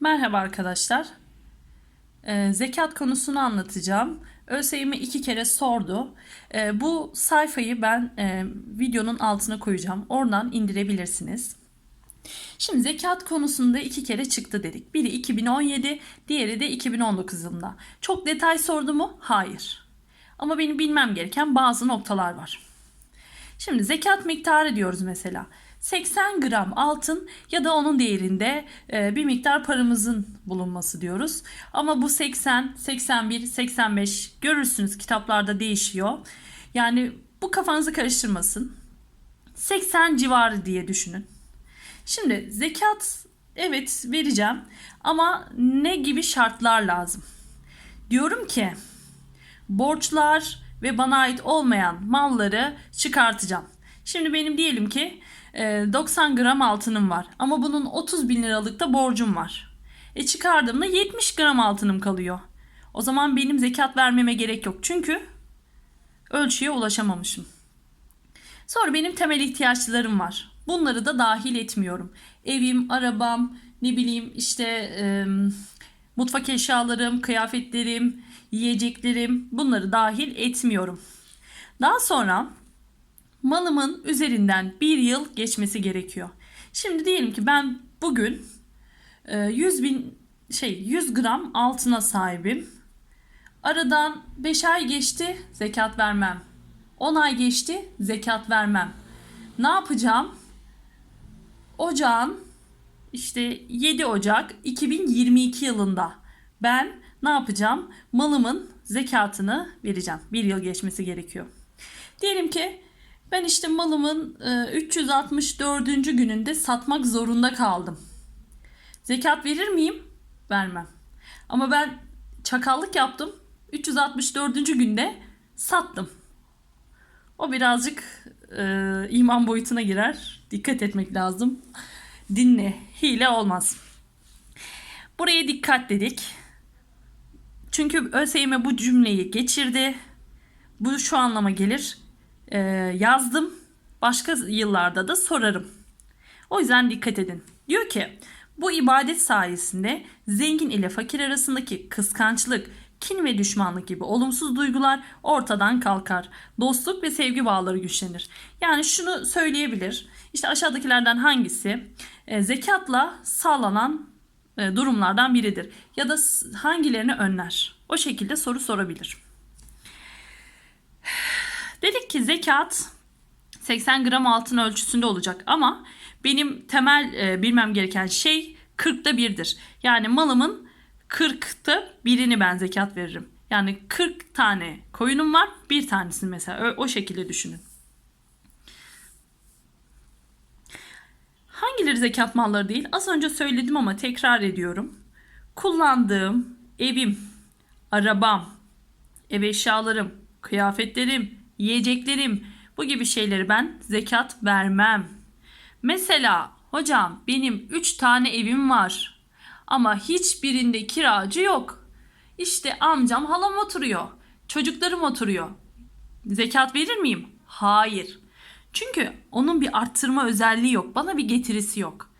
Merhaba arkadaşlar. Ee, zekat konusunu anlatacağım. ÖSYM iki kere sordu. Ee, bu sayfayı ben e, videonun altına koyacağım. Oradan indirebilirsiniz. Şimdi zekat konusunda iki kere çıktı dedik. Biri 2017, diğeri de 2019 yılında. Çok detay sordu mu? Hayır. Ama benim bilmem gereken bazı noktalar var. Şimdi zekat miktarı diyoruz mesela. 80 gram altın ya da onun değerinde e, bir miktar paramızın bulunması diyoruz. Ama bu 80, 81, 85 görürsünüz kitaplarda değişiyor. Yani bu kafanızı karıştırmasın. 80 civarı diye düşünün. Şimdi zekat evet vereceğim ama ne gibi şartlar lazım? Diyorum ki borçlar ve bana ait olmayan malları çıkartacağım. Şimdi benim diyelim ki e, 90 gram altınım var ama bunun 30 bin liralık da borcum var. E çıkardığımda 70 gram altınım kalıyor. O zaman benim zekat vermeme gerek yok çünkü ölçüye ulaşamamışım. Sonra benim temel ihtiyaçlarım var. Bunları da dahil etmiyorum. Evim, arabam, ne bileyim işte e, mutfak eşyalarım, kıyafetlerim, yiyeceklerim bunları dahil etmiyorum. Daha sonra malımın üzerinden bir yıl geçmesi gerekiyor. Şimdi diyelim ki ben bugün e, 100 bin şey 100 gram altına sahibim. Aradan 5 ay geçti zekat vermem. 10 ay geçti zekat vermem. Ne yapacağım? Ocağın işte 7 Ocak 2022 yılında ben ne yapacağım? Malımın zekatını vereceğim. Bir yıl geçmesi gerekiyor. Diyelim ki ben işte malımın e, 364. gününde satmak zorunda kaldım. Zekat verir miyim? Vermem. Ama ben çakallık yaptım. 364. günde sattım. O birazcık e, iman boyutuna girer. Dikkat etmek lazım. Dinle, hile olmaz. Buraya dikkat dedik. Çünkü ÖSYM bu cümleyi geçirdi. Bu şu anlama gelir. E, yazdım. Başka yıllarda da sorarım. O yüzden dikkat edin. Diyor ki bu ibadet sayesinde zengin ile fakir arasındaki kıskançlık, kin ve düşmanlık gibi olumsuz duygular ortadan kalkar. Dostluk ve sevgi bağları güçlenir. Yani şunu söyleyebilir. İşte aşağıdakilerden hangisi e, zekatla sağlanan e, durumlardan biridir ya da hangilerini önler? O şekilde soru sorabilir. Dedik ki zekat 80 gram altın ölçüsünde olacak ama benim temel e, bilmem gereken şey 40'ta birdir. Yani malımın 40'ta birini ben zekat veririm. Yani 40 tane koyunum var bir tanesini mesela o, o şekilde düşünün. Hangileri zekat malları değil? Az önce söyledim ama tekrar ediyorum. Kullandığım evim, arabam, ev eşyalarım, kıyafetlerim, yiyeceklerim bu gibi şeyleri ben zekat vermem. Mesela hocam benim 3 tane evim var ama hiçbirinde kiracı yok. İşte amcam halam oturuyor. Çocuklarım oturuyor. Zekat verir miyim? Hayır. Çünkü onun bir arttırma özelliği yok. Bana bir getirisi yok.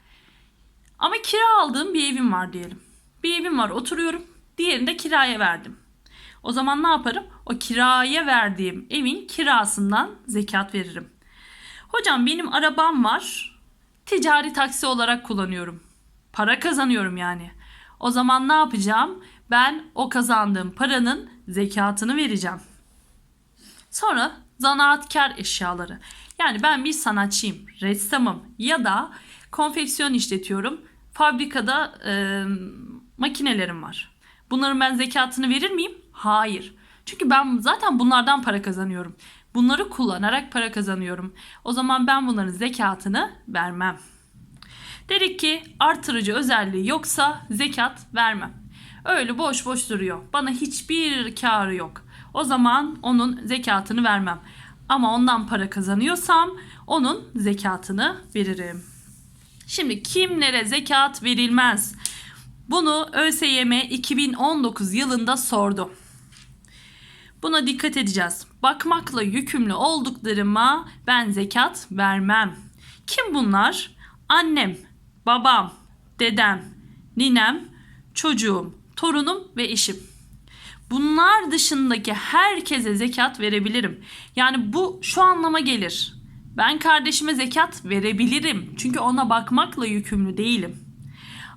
Ama kira aldığım bir evim var diyelim. Bir evim var oturuyorum. Diğerini de kiraya verdim. O zaman ne yaparım? O kiraya verdiğim evin kirasından zekat veririm. Hocam benim arabam var. Ticari taksi olarak kullanıyorum. Para kazanıyorum yani. O zaman ne yapacağım? Ben o kazandığım paranın zekatını vereceğim. Sonra zanaatkar eşyaları. Yani ben bir sanatçıyım, ressamım ya da konfeksiyon işletiyorum. Fabrikada e, makinelerim var. Bunların ben zekatını verir miyim? Hayır. Çünkü ben zaten bunlardan para kazanıyorum. Bunları kullanarak para kazanıyorum. O zaman ben bunların zekatını vermem. Dedik ki artırıcı özelliği yoksa zekat vermem. Öyle boş boş duruyor. Bana hiçbir karı yok. O zaman onun zekatını vermem. Ama ondan para kazanıyorsam onun zekatını veririm. Şimdi kimlere zekat verilmez? Bunu ÖSYM 2019 yılında sordu. Buna dikkat edeceğiz. Bakmakla yükümlü olduklarıma ben zekat vermem. Kim bunlar? Annem, babam, dedem, ninem, çocuğum, torunum ve eşim. Bunlar dışındaki herkese zekat verebilirim. Yani bu şu anlama gelir. Ben kardeşime zekat verebilirim. Çünkü ona bakmakla yükümlü değilim.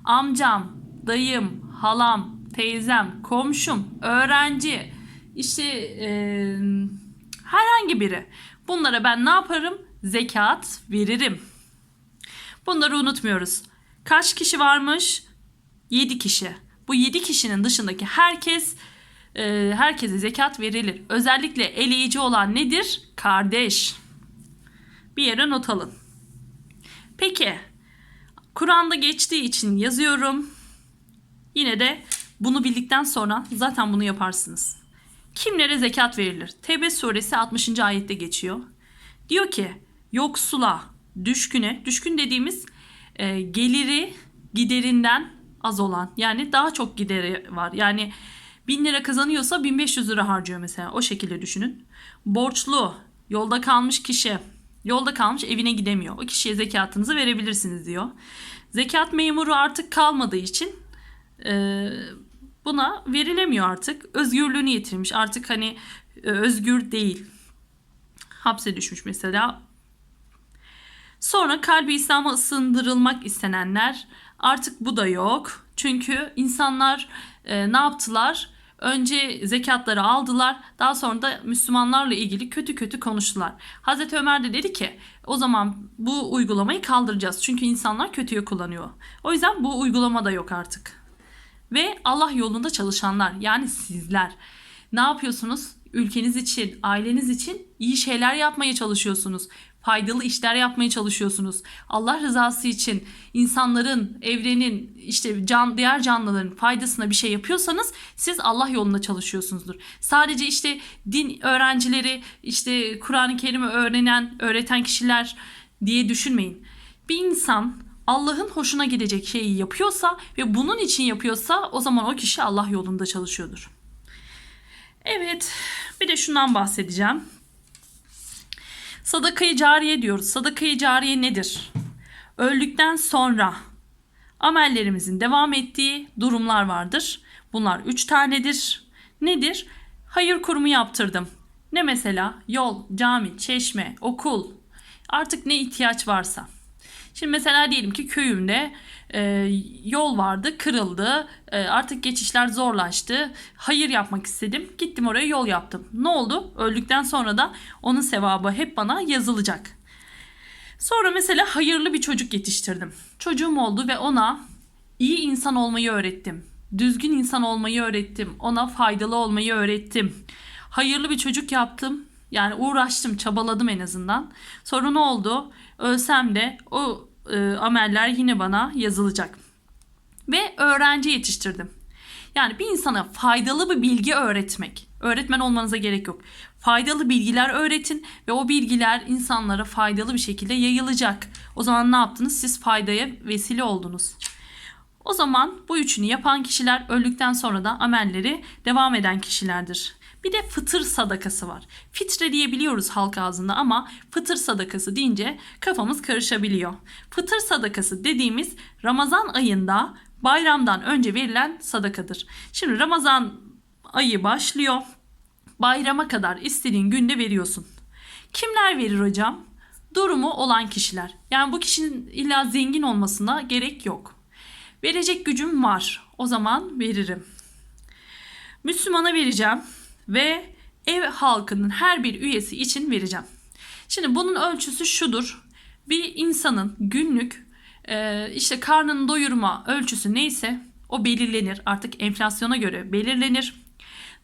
Amcam, dayım, halam, teyzem, komşum, öğrenci, işte eee, herhangi biri. Bunlara ben ne yaparım? Zekat veririm. Bunları unutmuyoruz. Kaç kişi varmış? 7 kişi. Bu 7 kişinin dışındaki herkes e, herkese zekat verilir. Özellikle eleyici olan nedir? Kardeş. Bir yere not alın. Peki Kur'an'da geçtiği için yazıyorum. Yine de bunu bildikten sonra zaten bunu yaparsınız. Kimlere zekat verilir? Tevbe suresi 60. ayette geçiyor. Diyor ki yoksula, düşküne, düşkün dediğimiz e, geliri giderinden az olan yani daha çok gideri var. Yani 1000 lira kazanıyorsa 1500 lira harcıyor mesela o şekilde düşünün. Borçlu, yolda kalmış kişi, yolda kalmış evine gidemiyor. O kişiye zekatınızı verebilirsiniz diyor. Zekat memuru artık kalmadığı için e, buna verilemiyor artık. Özgürlüğünü yitirmiş. Artık hani e, özgür değil. Hapse düşmüş mesela. Sonra kalbi İslam'a ısındırılmak istenenler artık bu da yok. Çünkü insanlar e, ne yaptılar? Önce zekatları aldılar. Daha sonra da Müslümanlarla ilgili kötü kötü konuştular. Hazreti Ömer de dedi ki o zaman bu uygulamayı kaldıracağız. Çünkü insanlar kötüye kullanıyor. O yüzden bu uygulama da yok artık. Ve Allah yolunda çalışanlar yani sizler ne yapıyorsunuz? Ülkeniz için, aileniz için iyi şeyler yapmaya çalışıyorsunuz. Faydalı işler yapmaya çalışıyorsunuz. Allah rızası için insanların, evrenin, işte can diğer canlıların faydasına bir şey yapıyorsanız siz Allah yolunda çalışıyorsunuzdur. Sadece işte din öğrencileri, işte Kur'an-ı Kerim'i öğrenen, öğreten kişiler diye düşünmeyin. Bir insan Allah'ın hoşuna gidecek şeyi yapıyorsa ve bunun için yapıyorsa o zaman o kişi Allah yolunda çalışıyordur. Evet, bir de şundan bahsedeceğim. Sadakayı cariye diyoruz. Sadakayı cariye nedir? Öldükten sonra amellerimizin devam ettiği durumlar vardır. Bunlar üç tanedir. Nedir? Hayır kurumu yaptırdım. Ne mesela? Yol, cami, çeşme, okul. Artık ne ihtiyaç varsa. Şimdi mesela diyelim ki köyümde e, yol vardı, kırıldı. E, artık geçişler zorlaştı. Hayır yapmak istedim. Gittim oraya yol yaptım. Ne oldu? Öldükten sonra da onun sevabı hep bana yazılacak. Sonra mesela hayırlı bir çocuk yetiştirdim. Çocuğum oldu ve ona iyi insan olmayı öğrettim. Düzgün insan olmayı öğrettim. Ona faydalı olmayı öğrettim. Hayırlı bir çocuk yaptım. Yani uğraştım, çabaladım en azından. Sonra ne oldu? Ölsem de o e, ameller yine bana yazılacak. Ve öğrenci yetiştirdim. Yani bir insana faydalı bir bilgi öğretmek. Öğretmen olmanıza gerek yok. Faydalı bilgiler öğretin ve o bilgiler insanlara faydalı bir şekilde yayılacak. O zaman ne yaptınız? Siz faydaya vesile oldunuz. O zaman bu üçünü yapan kişiler öldükten sonra da amelleri devam eden kişilerdir. Bir de fıtır sadakası var. Fitre diyebiliyoruz halk ağzında ama fıtır sadakası deyince kafamız karışabiliyor. Fıtır sadakası dediğimiz Ramazan ayında bayramdan önce verilen sadakadır. Şimdi Ramazan ayı başlıyor. Bayrama kadar istediğin günde veriyorsun. Kimler verir hocam? Durumu olan kişiler. Yani bu kişinin illa zengin olmasına gerek yok. Verecek gücüm var. O zaman veririm. Müslümana vereceğim ve ev halkının her bir üyesi için vereceğim. Şimdi bunun ölçüsü şudur. Bir insanın günlük e, işte karnını doyurma ölçüsü neyse o belirlenir. Artık enflasyona göre belirlenir.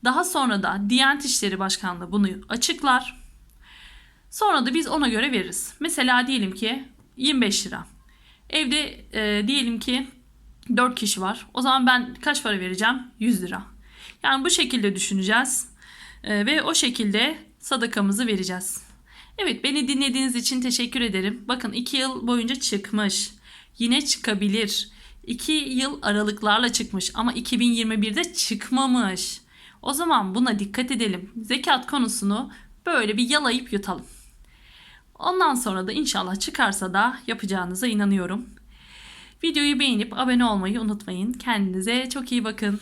Daha sonra da Diyanet İşleri Başkanlığı bunu açıklar. Sonra da biz ona göre veririz. Mesela diyelim ki 25 lira. Evde e, diyelim ki 4 kişi var. O zaman ben kaç para vereceğim? 100 lira. Yani bu şekilde düşüneceğiz. E, ve o şekilde sadakamızı vereceğiz. Evet beni dinlediğiniz için teşekkür ederim. Bakın 2 yıl boyunca çıkmış. Yine çıkabilir. 2 yıl aralıklarla çıkmış ama 2021'de çıkmamış. O zaman buna dikkat edelim. Zekat konusunu böyle bir yalayıp yutalım. Ondan sonra da inşallah çıkarsa da yapacağınıza inanıyorum. Videoyu beğenip abone olmayı unutmayın. Kendinize çok iyi bakın.